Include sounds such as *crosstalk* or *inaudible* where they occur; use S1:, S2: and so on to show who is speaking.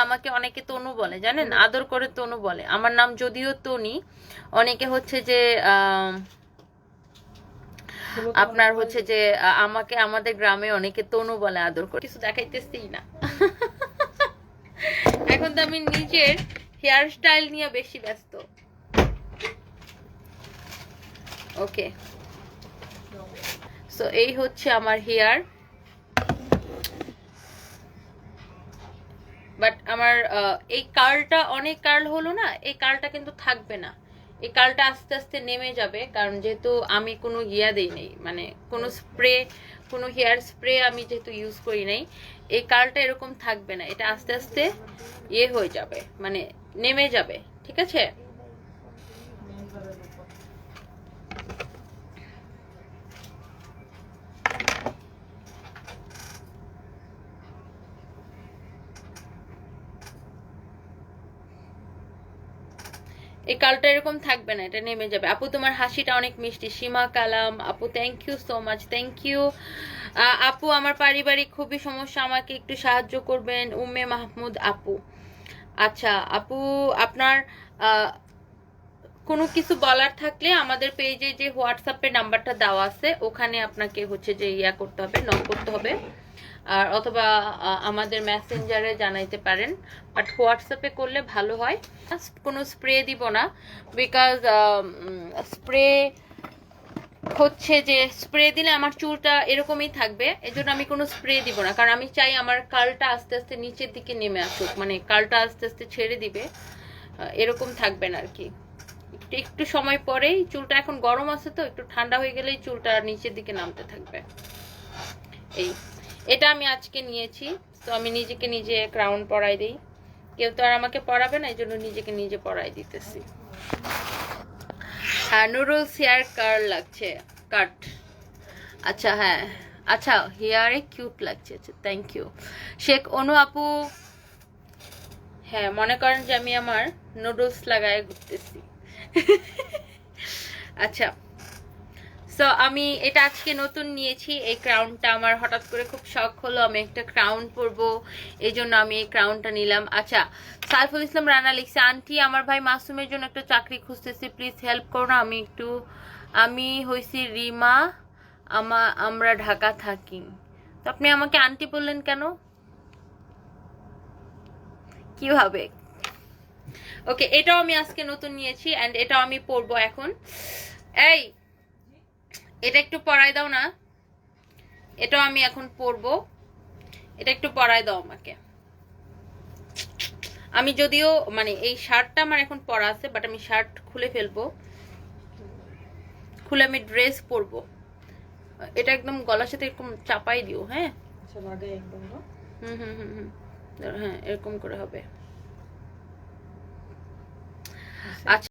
S1: আমাকে অনেকে তনু বলে জানেন? আদর করে তনু বলে। আমার নাম যদিও তনি অনেকে হচ্ছে যে আপনার হচ্ছে যে আমাকে আমাদের গ্রামে অনেকে তনু বলে আদর করে। কিছু দেখাইতেছি না। *laughs* এখন তো আমি নিজের হেয়ার স্টাইল নিয়ে বেশি ব্যস্ত। ওকে সো এই হচ্ছে আমার হেয়ার বাট আমার এই কার্লটা অনেক কার্ল হলো না, এই কার্লটা কিন্তু থাকবে না। এই কালটা আস্তে আস্তে নেমে যাবে, কারণ যেহেতু আমি কোনো ইয়া দিই নেই মানে কোনো স্প্রে, কোনো হেয়ার স্প্রে আমি যেহেতু ইউজ করি নাই, এই কালটা এরকম থাকবে না। এটা আস্তে আস্তে ইয়ে হয়ে যাবে মানে নেমে যাবে, ঠিক আছে? এই কালটা এরকম থাকবে না, এটা নেমে যাবে। আপু, তোমার হাসিটা অনেক মিষ্টি। সীমা কালাম, আপু thank you so much thank you আপু, আমার পারিবারিক খুবই সমস্যা, আমাকে একটু সাহায্য করবেন। উম্মে মাহমুদ আপু। আচ্ছা আপু, আপনার কোনো কিছু বলার থাকলে আমাদের পেজে যে হোয়াটসঅ্যাপের নাম্বারটা দেওয়া আছে, ওখানে আপনাকে হচ্ছে যে ইয়া করতে হবে নক করতে হবে। আর অথবা আমাদের মেসেঞ্জারে জানাইতে পারেন। বাট হোয়াটসঅ্যাপে করলে ভালো হয়। কোনো স্প্রে দিব না। বিকজ স্প্রে হচ্ছে যে স্প্রে দিলে আমার চুলটা এরকমই থাকবে। এজন্য আমি কোনো স্প্রে দিব না। কারণ আমি চাই আমার কালটা আস্তে আস্তে নিচের দিকে নেমে আসুক। মানে কালটা আস্তে আস্তে ছেড়ে দিবে। এরকম থাকবে না আর কি একটু একটু সময় পরেই চুলটা এখন গরম আছে তো, একটু ঠান্ডা হয়ে গেলেই চুলটা নিচের দিকে নামতে থাকবে। এই। এটা আমি আজকে নিয়েছি, তো আমি নিজেকে নিজে ক্রাউন পরাই দিই। কেউ তো আর আমাকে পরাবে না এই জন্য নিজেকে নিজে পরাই দিতেছি। হ্যাঁ নুডলস হেয়ার কার লাগছে কাট আচ্ছা হ্যাঁ। আচ্ছা হেয়ারে কিউট লাগছে আচ্ছা থ্যাংক ইউ শেখ, অনু আপু? হ্যাঁ মনে করেন যে আমি আমার নুডলস লাগায় ঘুরতেছি। আচ্ছা সো আমি এটা আজকে নতুন নিয়েছি। এই ক্রাউনটা আমার হঠাৎ করে খুব শখ হলো। আমি একটা ক্রাউন পরবো। এই জন্য আমি এই ক্রাউনটা নিলাম। আচ্ছা সাইফুল ইসলাম রানা লিখছে, আন্টি, আমার ভাই মাসুমের জন্য একটা চাকরি খুঁজতেছি। প্লিজ হেল্প করো না। আমি একটু, আমি হইছি রিমা। আমা, আমরা ঢাকা থাকি। তো আপনি আমাকে আন্টি বললেন কেন? কীভাবে? ওকে এটাও আমি আজকে নতুন নিয়েছি অ্যান্ড এটাও আমি পরবো এখন। এই এটা একটু পরাই দাও না। এটাও আমি এখন পরবো। এটা একটু পরাই দাও আমাকে। আমি যদিও মানে এই শার্টটা আমার এখন পরা আছে বাট আমি শার্ট খুলে ফেলব। খুলে আমি ড্রেস পরবো। এটা একদম গলার সাথে এরকম চাপাই দিও হ্যাঁ?
S2: আচ্ছা লাগাই একদম না?
S1: হুম হুম হুম হুম। হ্যাঁ এরকম করে হবে। আচ্ছা।